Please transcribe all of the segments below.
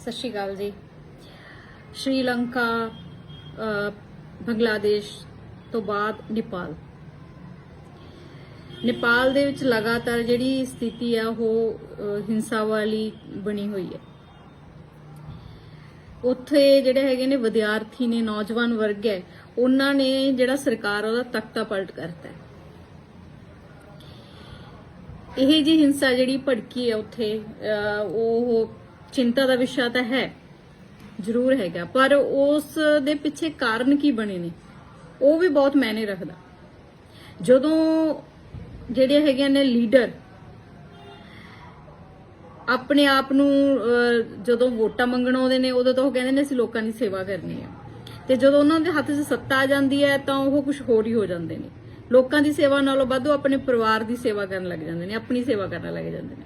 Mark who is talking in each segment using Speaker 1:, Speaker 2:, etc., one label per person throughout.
Speaker 1: ਸਤਿ ਸ਼੍ਰੀ ਅਕਾਲ ਜੀ। ਸ਼੍ਰੀਲੰਕਾ ਬੰਗਲਾਦੇਸ਼ ਤੋਂ ਬਾਅਦ ਨੇਪਾਲ। ਨੇਪਾਲ ਦੇ ਵਿੱਚ ਲਗਾਤਾਰ ਜਿਹੜੀ ਸਥਿਤੀ ਆ, ਉਹ ਹਿੰਸਾ ਵਾਲੀ ਬਣੀ ਹੋਈ ਹੈ। ਉੱਥੇ ਜਿਹੜੇ ਹੈਗੇ ਨੇ ਵਿਦਿਆਰਥੀ ਨੇ, ਨੌਜਵਾਨ ਵਰਗ ਹੈ, ਉਹਨਾਂ ਨੇ ਜਿਹੜਾ ਸਰਕਾਰ ਉਹਦਾ ਤਖਤਾ ਪਲਟ ਕਰਤਾ ਇਹ ਜੀ ਹਿੰਸਾ ਜਿਹੜੀ ਭੜਕੀ ਹੈ ਉੱਥੇ ਉਹ ਚਿੰਤਾ ਦਾ ਵਿਸ਼ਾ ਤਾਂ ਹੈ, ਜ਼ਰੂਰ ਹੈਗਾ, ਪਰ ਉਸ ਦੇ ਪਿੱਛੇ ਕਾਰਨ ਕੀ ਬਣੇ ਨੇ? ਉਹ ਵੀ ਬਹੁਤ ਮਾਇਨੇ ਰੱਖਦਾ। ਜਦੋਂ ਜਿਹੜੇ ਹੈਗੇ ਨੇ ਲੀਡਰ, ਆਪਣੇ ਆਪ ਨੂੰ ਜਦੋਂ ਵੋਟਾਂ ਮੰਗਣ ਆਉਂਦੇ ਨੇ, ਉਦੋਂ ਤਾਂ ਉਹ ਕਹਿੰਦੇ ਨੇ, ਅਸੀਂ ਲੋਕਾਂ ਦੀ ਸੇਵਾ ਕਰਨੀ ਹੈ ਤੇ ਜਦੋਂ ਉਹਨਾਂ ਦੇ ਹੱਥ 'ਚ ਸੱਤਾ ਆ ਜਾਂਦੀ ਹੈ, ਤਾਂ ਉਹ ਕੁਝ ਹੋਰ ਹੀ ਹੋ ਜਾਂਦੇ ਨੇ। ਲੋਕਾਂ ਦੀ ਸੇਵਾ ਨਾਲੋਂ ਵੱਧ ਉਹ ਆਪਣੇ ਪਰਿਵਾਰ ਦੀ ਸੇਵਾ ਕਰਨ ਲੱਗ ਜਾਂਦੇ ਨੇ, ਆਪਣੀ ਸੇਵਾ ਕਰਨ ਲੱਗ ਜਾਂਦੇ ਨੇ।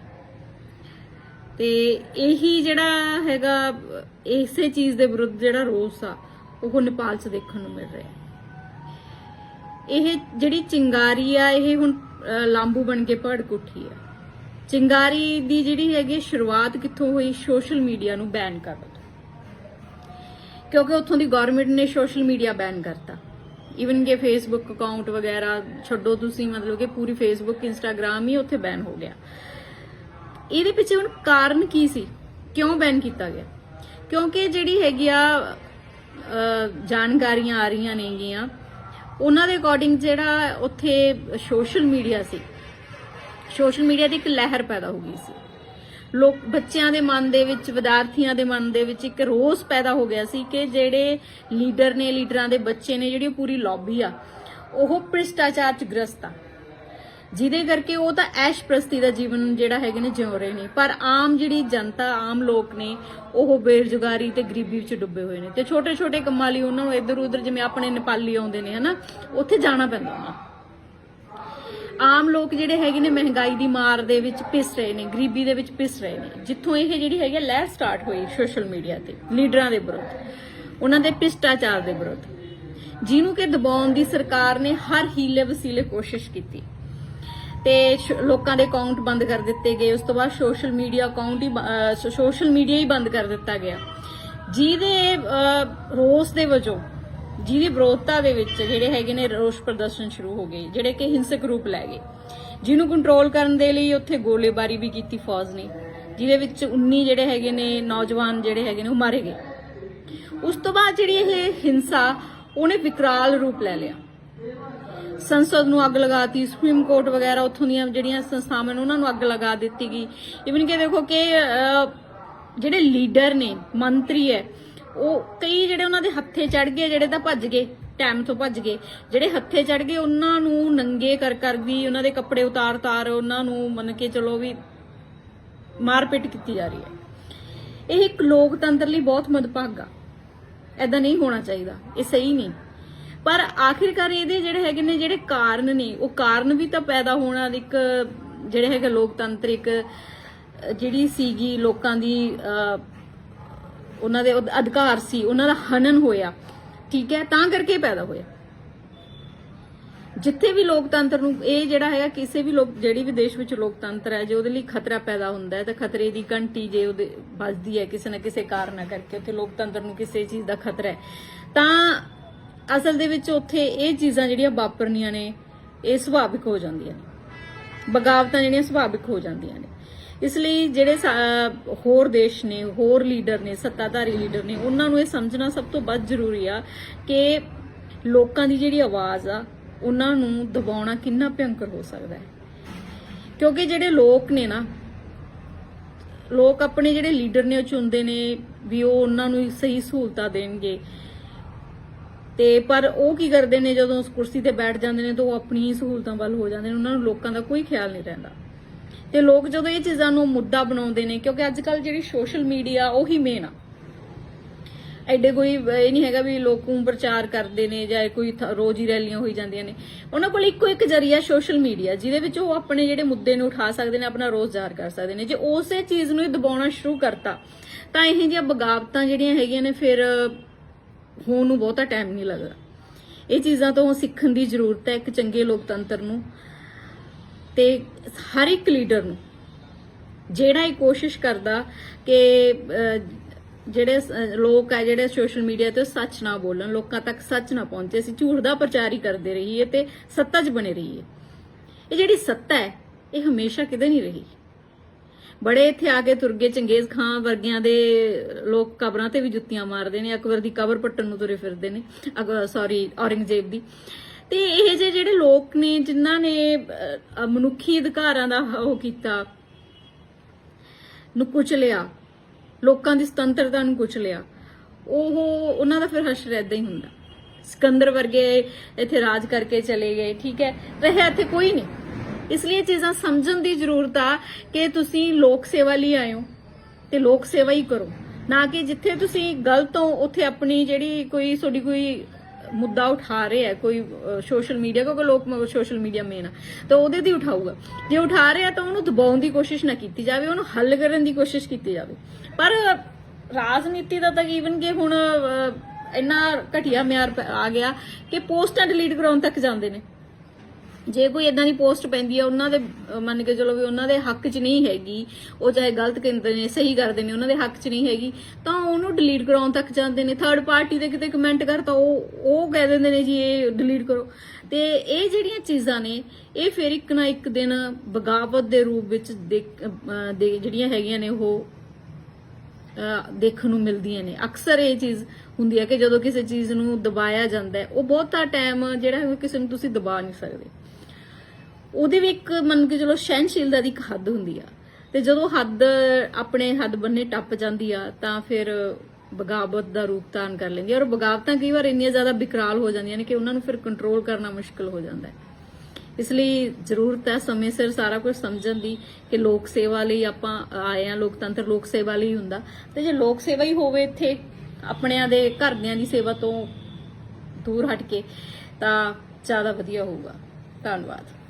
Speaker 1: ਤੇ ਇਹੀ ਜਿਹੜਾ ਹੈਗਾ, ਇਸੇ ਚੀਜ਼ ਦੇ ਵਿਰੁੱਧ ਜਿਹੜਾ ਰੋਸ ਆ, ਉਹ ਨੇਪਾਲ 'ਚ ਦੇਖਣ ਨੂੰ ਮਿਲ ਰਿਹਾ। ਇਹ ਜਿਹੜੀ ਚਿੰਗਾਰੀ ਆ, ਇਹ ਹੁਣ ਲਾਂਬੂ ਬਣ ਕੇ ਭੜਕ ਉੱਠੀ ਆ। ਚਿੰਗਾਰੀ ਦੀ ਜਿਹੜੀ ਹੈਗੀ ਸ਼ੁਰੂਆਤ ਕਿੱਥੋਂ ਹੋਈ? ਸੋਸ਼ਲ ਮੀਡੀਆ ਨੂੰ ਬੈਨ ਕਰਨ ਦਿੱਤਾ। ਕਿਉਂਕਿ ਉੱਥੋਂ ਦੀ ਗਵਰਨਮੈਂਟ ਨੇ ਸੋਸ਼ਲ ਮੀਡੀਆ ਬੈਨ ਕਰਤਾ। ਇਵਨ ਕਿ ਫੇਸਬੁੱਕ ਅਕਾਊਂਟ ਵਗੈਰਾ ਛੱਡੋ ਤੁਸੀਂ, ਮਤਲਬ ਕਿ ਪੂਰੀ ਫੇਸਬੁੱਕ ਇੰਸਟਾਗ੍ਰam ਹੀ ਉੱਥੇ ਬੈਨ ਹੋ ਗਿਆ। ਇਹਦੇ ਪਿੱਛੇ ਹੁਣ ਕਾਰਨ ਕੀ ਸੀ? ਕਿਉਂ ਬੈਨ ਕੀਤਾ ਗਿਆ? ਕਿਉਂਕਿ ਜਿਹੜੀ ਹੈਗੀ ਆ ਜਾਣਕਾਰੀਆਂ ਆ ਰਹੀਆਂ ਨੇਗੀਆਂ, ਉਹਨਾਂ ਦੇ ਅਕੋਰਡਿੰਗ ਜਿਹੜਾ ਉੱਥੇ ਸੋਸ਼ਲ ਮੀਡੀਆ ਸੀ ਸੋਸ਼ਲ ਮੀਡੀਆ ਦੀ ਇੱਕ ਲਹਿਰ ਪੈਦਾ ਹੋ ਗਈ ਸੀ। ਲੋਕ, ਬੱਚਿਆਂ ਦੇ ਮਨ ਦੇ ਵਿੱਚ, ਵਿਦਿਆਰਥੀਆਂ ਦੇ ਮਨ ਦੇ ਵਿੱਚ ਇੱਕ ਰੋਸ ਪੈਦਾ ਹੋ ਗਿਆ ਸੀ ਕਿ ਜਿਹੜੇ ਲੀਡਰ ਨੇ ਲੀਡਰਾਂ ਦੇ ਬੱਚੇ ਨੇ, ਜਿਹੜੀ ਉਹ ਪੂਰੀ ਲੌਬੀ ਆ, ਉਹ ਭ੍ਰਿਸ਼ਟਾਚਾਰ ਚ ਗ੍ਰਸਤ ਆ। ਜਿਹਦੇ ਕਰਕੇ ਉਹ ਤਾਂ ਐਸ਼ ਪ੍ਰਸਤੀ ਦਾ ਜੀਵਨ ਜਿਹੜਾ ਹੈਗੇ ਨੇ ਜਿਉ ਰਹੇ ਨੇ। ਪਰ ਆਮ ਜਿਹੜੀ ਜਨਤਾ, ਆਮ ਲੋਕ ਨੇ, ਉਹ ਬੇਰੁਜ਼ਗਾਰੀ ਤੇ ਗਰੀਬੀ ਵਿੱਚ ਡੁੱਬੇ ਹੋਏ ਨੇ। ਤੇ ਛੋਟੇ ਛੋਟੇ ਕੰਮਾਂ ਲਈ ਉਹਨਾਂ ਨੂੰ ਇੱਧਰ ਉੱਧਰ ਜਿਵੇਂ ਆਪਣੇ ਨੇਪਾਲੀ ਆਉਂਦੇ ਨੇ, ਹਨਾ, ਉੱਥੇ ਜਾਣਾ ਪੈਂਦਾ ਉਹਨਾਂ ਆਮ ਲੋਕ ਜਿਹੜੇ ਹੈਗੇ ਨੇ ਮਹਿੰਗਾਈ ਦੀ ਮਾਰ ਦੇ ਵਿੱਚ ਪਿਸ ਰਹੇ ਨੇ, ਗਰੀਬੀ ਦੇ ਵਿੱਚ ਪਿਸ ਰਹੇ ਨੇ। ਜਿੱਥੋਂ ਇਹ ਜਿਹੜੀ ਹੈਗੀ ਆ ਲਹਿਰ ਸਟਾਰਟ ਹੋਈ ਸੋਸ਼ਲ ਮੀਡੀਆ ਤੇ, ਲੀਡਰਾਂ ਦੇ ਵਿਰੁੱਧ, ਉਹਨਾਂ ਦੇ ਭ੍ਰਿਸ਼ਟਾਚਾਰ ਦੇ ਵਿਰੁੱਧ। ਜਿਹਨੂੰ ਕਿ ਦਬਾਉਣ ਦੀ ਸਰਕਾਰ ਨੇ ਹਰ ਹੀਲੇ ਵਸੀਲੇ ਕੋਸ਼ਿਸ਼ ਕੀਤੀ। ਤੇ ਸ਼- ਲੋਕਾਂ ਦੇ ਅਕਾਊਂਟ ਬੰਦ ਕਰ ਦਿੱਤੇ ਗਏ। ਉਸ ਤੋਂ ਬਾਅਦ ਸੋਸ਼ਲ ਮੀਡੀਆ ਅਕਾਊਂਟ ਹੀ ਸੋਸ਼ਲ ਮੀਡੀਆ ਹੀ ਬੰਦ ਕਰ ਦਿੱਤਾ ਗਿਆ। ਜਿਹਦੇ ਰੋਸ ਦੇ ਵਜੋਂ, ਜਿਹਦੀ ਵਿਰੋਧਤਾ ਦੇ ਵਿੱਚ ਜਿਹੜੇ ਹੈਗੇ ਨੇ ਰੋਸ ਪ੍ਰਦਰਸ਼ਨ ਸ਼ੁਰੂ ਹੋ ਗਏ, ਜਿਹੜੇ ਕਿ ਹਿੰਸਕ ਰੂਪ ਲੈ ਗਏ। ਜਿਹਨੂੰ ਕੰਟਰੋਲ ਕਰਨ ਦੇ ਲਈ ਉੱਥੇ ਗੋਲੇਬਾਰੀ ਵੀ ਕੀਤੀ ਫੌਜ ਨੇ, ਜਿਹਦੇ ਵਿੱਚ 19 ਜਿਹੜੇ ਹੈਗੇ ਨੇ ਨੌਜਵਾਨ ਜਿਹੜੇ ਹੈਗੇ ਨੇ ਉਹ ਮਾਰੇ ਗਏ। ਉਸ ਤੋਂ ਬਾਅਦ ਜਿਹੜੀ ਇਹ ਹਿੰਸਾ, ਉਹਨੇ ਵਿਕਰਾਲ ਰੂਪ ਲੈ ਲਿਆ। ਸੰਸਦ ਨੂੰ ਅੱਗ ਲਗਾਤੀ, ਸੁਪਰੀਮ ਕੋਰਟ ਵਗੈਰਾ ਉੱਥੋਂ ਦੀਆਂ ਜਿਹੜੀਆਂ ਸੰਸਥਾਵਾਂ ਨੇ ਉਹਨਾਂ ਨੂੰ ਅੱਗ ਲਗਾ ਦਿੱਤੀ ਗਈ। ਇਵਨ ਕਿ ਦੇਖੋ ਕਿ ਜਿਹੜੇ ਲੀਡਰ ਨੇ, ਮੰਤਰੀ ਹੈ, ਉਹ ਕਈ ਜਿਹੜੇ ਉਹਨਾਂ ਦੇ ਹੱਥੇ ਚੜ ਗਏ, ਜਿਹੜੇ ਤਾਂ ਭੱਜ ਗਏ ਟਾਈਮ ਤੋਂ ਭੱਜ ਗਏ। ਜਿਹੜੇ ਹੱਥੇ ਚੜ ਗਏ, ਉਹਨਾਂ ਨੂੰ ਨੰਗੇ ਕਰ ਕਰ ਵੀ ਉਹਨਾਂ ਦੇ ਕੱਪੜੇ ਉਤਾਰ ਉਤਾਰ ਉਹਨਾਂ ਨੂੰ ਮੰਨ ਕੇ ਚਲੋ ਵੀ ਮਾਰਪੀਟ ਕੀਤੀ ਜਾ ਰਹੀ ਹੈ। ਇਹ ਇੱਕ ਲੋਕਤੰਤਰ ਲਈ ਬਹੁਤ ਮਦਭਾਗਾ। ਐਦਾਂ ਨਹੀਂ ਹੋਣਾ ਚਾਹੀਦਾ। ਇਹ ਸਹੀ ਨਹੀਂ। ਪਰ ਆਖਿਰਕਾਰ ਇਹਦੇ ਜਿਹੜੇ ਹੈਗੇ ਨੇ, ਜਿਹੜੇ ਕਾਰਨ ਨੇ, ਉਹ ਕਾਰਨ ਵੀ ਤਾਂ ਪੈਦਾ ਹੋਣਾ ਇੱਕ ਜਿਹੜੇ ਹੈਗੇ ਲੋਕਤੰਤਰਿਕ ਜਿਹੜੀ ਸੀਗੀ ਲੋਕਾਂ ਦੀ ਉਹਨਾਂ ਦੇ ਅਧਿਕਾਰ ਸੀ, ਉਹਨਾਂ ਦਾ ਹਨਨ ਹੋਇਆ। ਠੀਕ ਹੈ, ਤਾਂ ਕਰਕੇ ਪੈਦਾ ਹੋਇਆ। ਜਿੱਥੇ ਵੀ ਲੋਕਤੰਤਰ ਨੂੰ, ਇਹ ਜਿਹੜਾ ਹੈਗਾ ਕਿਸੇ ਵੀ ਲੋਕ, ਜਿਹੜੀ ਵੀ ਦੇਸ਼ ਵਿੱਚ ਲੋਕਤੰਤਰ ਹੈ, ਜੇ ਉਹਦੇ ਲਈ ਖਤਰਾ ਪੈਦਾ ਹੁੰਦਾ ਹੈ, ਤਾਂ ਖਤਰੇ ਦੀ ਘੰਟੀ ਜੇ ਉਹਦੇ ਵੱਜਦੀ ਹੈ, ਕਿਸੇ ਨਾ ਕਿਸੇ ਕਾਰਨ ਕਰਕੇ, ਉੱਥੇ ਲੋਕਤੰਤਰ ਨੂੰ ਕਿਸੇ ਚੀਜ਼ ਦਾ ਖਤਰਾ ਹੈ। ਤਾਂ ਅਸਲ ਦੇ ਵਿੱਚ ਉੱਥੇ ਇਹ ਚੀਜ਼ਾਂ ਜਿਹੜੀਆਂ ਵਾਪਰਨੀਆਂ ਨੇ, ਇਹ ਸੁਭਾਵਿਕ ਹੋ ਜਾਂਦੀਆਂ ਨੇ। ਬਗਾਵਤਾਂ ਜਿਹੜੀਆਂ ਸੁਭਾਵਿਕ ਹੋ ਜਾਂਦੀਆਂ ਨੇ। ਇਸ ਲਈ ਜਿਹੜੇ ਹੋਰ ਦੇਸ਼ ਨੇ, ਹੋਰ ਲੀਡਰ ਨੇ, ਸੱਤਾਧਾਰੀ ਲੀਡਰ ਨੇ, ਉਹਨਾਂ ਨੂੰ ਇਹ ਸਮਝਣਾ ਸਭ ਤੋਂ ਵੱਧ ਜ਼ਰੂਰੀ ਆ ਕਿ ਲੋਕਾਂ ਦੀ ਜਿਹੜੀ ਆਵਾਜ਼ ਆ, ਉਹਨਾਂ ਨੂੰ ਦਬਾਉਣਾ ਕਿੰਨਾ ਭਿਅੰਕਰ ਹੋ ਸਕਦਾ ਹੈ। ਕਿਉਂਕਿ ਜਿਹੜੇ ਲੋਕ ਨੇ ਨਾ, ਲੋਕ ਆਪਣੇ ਜਿਹੜੇ ਲੀਡਰ ਨੇ ਉਹ ਚੁਣਦੇ ਨੇ ਵੀ ਉਹ ਉਹਨਾਂ ਨੂੰ ਸਹੀ ਸਹੂਲਤਾਂ ਦੇਣਗੇ। ਤੇ ਪਰ ਉਹ ਕੀ ਕਰਦੇ ਨੇ, ਜਦੋਂ ਉਸ ਕੁਰਸੀ ਤੇ ਬੈਠ ਜਾਂਦੇ ਨੇ, ਤਾਂ ਉਹ ਆਪਣੀ ਹੀ ਸਹੂਲਤਾਂ ਵੱਲ ਹੋ ਜਾਂਦੇ ਨੇ, ਉਹਨਾਂ ਨੂੰ ਲੋਕਾਂ ਦਾ ਕੋਈ ਖਿਆਲ ਨਹੀਂ ਰਹਿੰਦਾ। ਤੇ ਲੋਕ ਜਦੋਂ ਇਹ ਚੀਜ਼ਾਂ ਨੂੰ ਮੁੱਦਾ ਬਣਾਉਂਦੇ ਨੇ, ਕਿਉਂਕਿ ਅੱਜ ਕੱਲ ਜਿਹੜੀ ਸੋਸ਼ਲ ਮੀਡੀਆ ਉਹੀ ਮੇਨ ਆ। ਐਡੇ ਕੋਈ ਇਹ ਨਹੀਂ ਹੈਗਾ ਵੀ ਲੋਕੂ ਪ੍ਰਚਾਰ ਕਰਦੇ ਨੇ, ਜਾਂ ਕੋਈ ਥ- ਰੋਜ਼ ਹੀ ਰੈਲੀਆਂ ਹੋਈ ਜਾਂਦੀਆਂ ਨੇ। ਉਹਨਾਂ ਕੋਲ ਇੱਕੋ ਇੱਕ ਜਰੀਆ ਸੋਸ਼ਲ ਮੀਡੀਆ ਜਿਹਦੇ ਵਿੱਚ ਉਹ ਆਪਣੇ ਜਿਹੜੇ ਮੁੱਦੇ ਨੂੰ ਉਠਾ ਸਕਦੇ ਨੇ, ਆਪਣਾ ਰੋਜ਼ ਜ਼ਾਹਰ ਕਰ ਸਕਦੇ ਨੇ। ਜੇ ਉਸੇ ਚੀਜ਼ ਨੂੰ ਹੀ ਦਬਾਉਣਾ ਸ਼ੁਰੂ ਕਰਤਾ, ਤਾਂ ਇਹ ਜਿਹੀਆਂ ਬਗਾਵਤਾਂ ਜਿਹੜੀਆਂ ਹੈਗੀਆਂ ਨੇ, ਫਿਰ ਹੋਣ ਨੂੰ ਬਹੁਤਾ ਟਾਈਮ ਨਹੀਂ ਲੱਗਦਾ। ਇਹ ਚੀਜ਼ਾਂ ਤੋਂ ਸਿੱਖਣ ਦੀ ਜ਼ਰੂਰਤ ਹੈ ਇੱਕ ਚੰਗੇ ਲੋਕਤੰਤਰ ਨੂੰ ਤੇ ਹਰ ਇੱਕ ਲੀਡਰ ਨੂੰ। ਜਿਹੜਾ ਇਹ ਕੋਸ਼ਿਸ਼ ਕਰਦਾ ਕਿ ਜਿਹੜੇ ਲੋਕ ਆ ਜਿਹੜੇ ਸੋਸ਼ਲ ਮੀਡੀਆ ਤੇ ਉਹ ਸੱਚ ਨਾ ਬੋਲਣ, ਲੋਕਾਂ ਤੱਕ ਸੱਚ ਨਾ ਪਹੁੰਚੇ, ਅਸੀਂ ਝੂਠ ਦਾ ਪ੍ਰਚਾਰ ਹੀ ਕਰਦੇ ਰਹੀਏ ਤੇ ਸੱਤਾ 'ਚ ਬਣੇ ਰਹੀਏ। ਇਹ ਜਿਹੜੀ ਸੱਤਾ ਹੈ, ਇਹ ਹਮੇਸ਼ਾ ਕਿਤੇ ਨਹੀਂ ਰਹੀ। ਬੜੇ ਇੱਥੇ ਆ ਕੇ ਤੁਰਗੇ ਚੰਗੇਜ਼ ਖਾਨ ਵਰਗਿਆਂ ਦੇ ਲੋਕ ਕਬਰਾਂ ਤੇ ਵੀ ਜੁੱਤੀਆਂ ਮਾਰਦੇ ਨੇ, ਅਕਬਰ ਦੀ ਕਬਰ ਪੱਟਣ ਨੂੰ ਤੁਰੇ ਫਿਰਦੇ ਨੇ ਸੌਰੀ ਔਰੰਗਜ਼ੇਬ ਦੀ। ਤੇ ਇਹ ਜਿਹੇ ਜਿਹੜੇ ਲੋਕ ਨੇ, ਜਿਨ੍ਹਾਂ ਨੇ ਮਨੁੱਖੀ ਅਧਿਕਾਰਾਂ ਦਾ ਉਹ ਕੀਤਾ, ਨੂੰ ਕੁਚਲਿਆ ਲੋਕਾਂ ਦੀ ਸੁਤੰਤਰਤਾ ਨੂੰ ਕੁਚਲਿਆ ਉਹ, ਉਹਨਾਂ ਦਾ ਫਿਰ ਹਸ਼ਰ ਏਦਾਂ ਹੀ ਹੁੰਦਾ। ਸਿਕੰਦਰ ਵਰਗੇ ਇੱਥੇ ਰਾਜ ਕਰਕੇ ਚਲੇ ਗਏ, ਠੀਕ ਹੈ? ਰਹਿ ਇੱਥੇ ਕੋਈ ਨਹੀਂ। ਇਸ ਲਈ ਇਹ ਚੀਜ਼ਾਂ ਸਮਝਣ ਦੀ ਜ਼ਰੂਰਤ ਆ ਕਿ ਤੁਸੀਂ ਲੋਕ ਸੇਵਾ ਲਈ ਆਏ ਹੋ ਤੇ ਲੋਕ ਸੇਵਾ ਹੀ ਕਰੋ। ਨਾ ਕਿ ਜਿੱਥੇ ਤੁਸੀਂ ਗਲਤ ਹੋ, ਉੱਥੇ ਆਪਣੀ ਜਿਹੜੀ ਕੋਈ ਤੁਹਾਡੀ ਕੋਈ ਮੁੱਦਾ ਉਠਾ ਰਹੇ ਹੈ ਕੋਈ ਸੋਸ਼ਲ ਮੀਡੀਆ ਕਿਉਂਕਿ ਲੋਕ ਸੋਸ਼ਲ ਮੀਡੀਆ ਮੇਨ ਆ, ਤਾਂ ਉਹਦੇ ਦੀ ਉਠਾਊਗਾ। ਜੇ ਉਠਾ ਰਿਹਾ ਤਾਂ ਉਹਨੂੰ ਦਬਾਉਣ ਦੀ ਕੋਸ਼ਿਸ਼ ਨਾ ਕੀਤੀ ਜਾਵੇ, ਉਹਨੂੰ ਹੱਲ ਕਰਨ ਦੀ ਕੋਸ਼ਿਸ਼ ਕੀਤੀ ਜਾਵੇ। ਪਰ ਰਾਜਨੀਤੀ ਦਾ ਤਾਂ ਈਵਨ ਕਿ ਹੁਣ ਇੰਨਾ ਘਟੀਆ ਮਿਆਰ ਪ- ਆ ਗਿਆ ਕਿ ਪੋਸਟਾਂ ਡਿਲੀਟ ਕਰਾਉਣ ਤੱਕ ਜਾਂਦੇ ਨੇ। ਜੇ ਕੋਈ ਇਦਾਂ ਦੀ ਪੋਸਟ ਪੈਂਦੀ ਹੈ ਉਹਨਾਂ ਦੇ ਮੰਨ ਕੇ ਚਲੋ ਵੀ ਉਹਨਾਂ ਦੇ ਹੱਕ 'ਚ ਨਹੀਂ ਹੈਗੀ, ਉਹ ਚਾਹੇ ਗਲਤ ਕਹਿੰਦੇ ਨੇ, ਸਹੀ ਕਰਦੇ ਨੇ, ਉਹਨਾਂ ਦੇ ਹੱਕ 'ਚ ਨਹੀਂ ਹੈਗੀ, ਤਾਂ ਉਹਨੂੰ ਡਿਲੀਟ ਕਰਾਉਣ ਤੱਕ ਜਾਂਦੇ ਨੇ। ਥਰਡ ਪਾਰਟੀ ਦੇ ਕਿਤੇ ਕਮੈਂਟ ਕਰਤਾ ਉਹ ਉਹ ਕਹਿ ਦਿੰਦੇ ਨੇ ਜੀ, ਇਹ ਡਿਲੀਟ ਕਰੋ। ਤੇ ਇਹ ਜਿਹੜੀਆਂ ਚੀਜ਼ਾਂ ਨੇ, ਇਹ ਫਿਰ ਇੱਕ ਨਾ ਇੱਕ ਦਿਨ ਬਗਾਵਤ ਦੇ ਰੂਪ ਵਿੱਚ ਦੇ ਜਿਹੜੀਆਂ ਹੈਗੀਆਂ ਨੇ ਉਹ ਦੇਖਣ ਨੂੰ ਮਿਲਦੀਆਂ ਨੇ। ਅਕਸਰ ਇਹ ਚੀਜ਼ ਹੁੰਦੀ ਹੈ ਕਿ ਜਦੋਂ ਕਿਸੇ ਚੀਜ਼ ਨੂੰ ਦਬਾਇਆ ਜਾਂਦਾ ਹੈ, ਉਹ ਬਹੁਤਾ ਟਾਈਮ ਜਿਹੜਾ ਹੈ ਕਿਸੇ ਨੂੰ ਤੁਸੀਂ ਦਬਾ ਨਹੀਂ ਸਕਦੇ। ਉਹਦੇ ਵੀ ਇੱਕ ਮੰਨ ਕੇ ਚਲੋ ਸਹਿਨਸ਼ੀਲਤਾ ਦੀ ਇੱਕ ਹੱਦ ਹੁੰਦੀ ਆ। ਤੇ ਜਦੋਂ ਹੱਦ ਆਪਣੇ ਹੱਦ ਬੰਨੇ ਟੱਪ ਜਾਂਦੀ ਆ, ਤਾਂ ਫਿਰ ਬਗਾਵਤ ਦਾ ਰੂਪ ਧਾਰਨ ਕਰ ਲੈਂਦੀ ਆ। ਔਰ ਬਗਾਵਤਾਂ ਕਈ ਵਾਰ ਇੰਨੀਆਂ ਜ਼ਿਆਦਾ ਵਿਕਰਾਲ ਹੋ ਜਾਂਦੀਆਂ ਨੇ ਕਿ ਉਹਨਾਂ ਨੂੰ ਫਿਰ ਕੰਟਰੋਲ ਕਰਨਾ ਮੁਸ਼ਕਲ ਹੋ ਜਾਂਦਾ ਹੈ। ਇਸ ਲਈ ਜ਼ਰੂਰਤ ਹੈ ਸਮੇਂ ਸਿਰ ਸਾਰਾ ਕੁਝ ਸਮਝਣ ਦੀ ਕਿ ਲੋਕ ਸੇਵਾ ਲਈ ਆਪਾਂ ਆਏ ਆ ਲੋਕਤੰਤਰ ਲੋਕ ਸੇਵਾ ਲਈ ਹੁੰਦਾ। ਤੇ ਜੇ ਲੋਕ ਸੇਵਾ ਹੀ ਹੋਵੇ ਇੱਥੇ ਆਪਣਿਆਂ ਦੇ ਘਰਦਿਆਂ ਦੀ ਸੇਵਾ ਤੋਂ ਦੂਰ ਹਟ ਕੇ, ਤਾਂ ਜ਼ਿਆਦਾ ਵਧੀਆ ਹੋਊਗਾ। ਧੰਨਵਾਦ।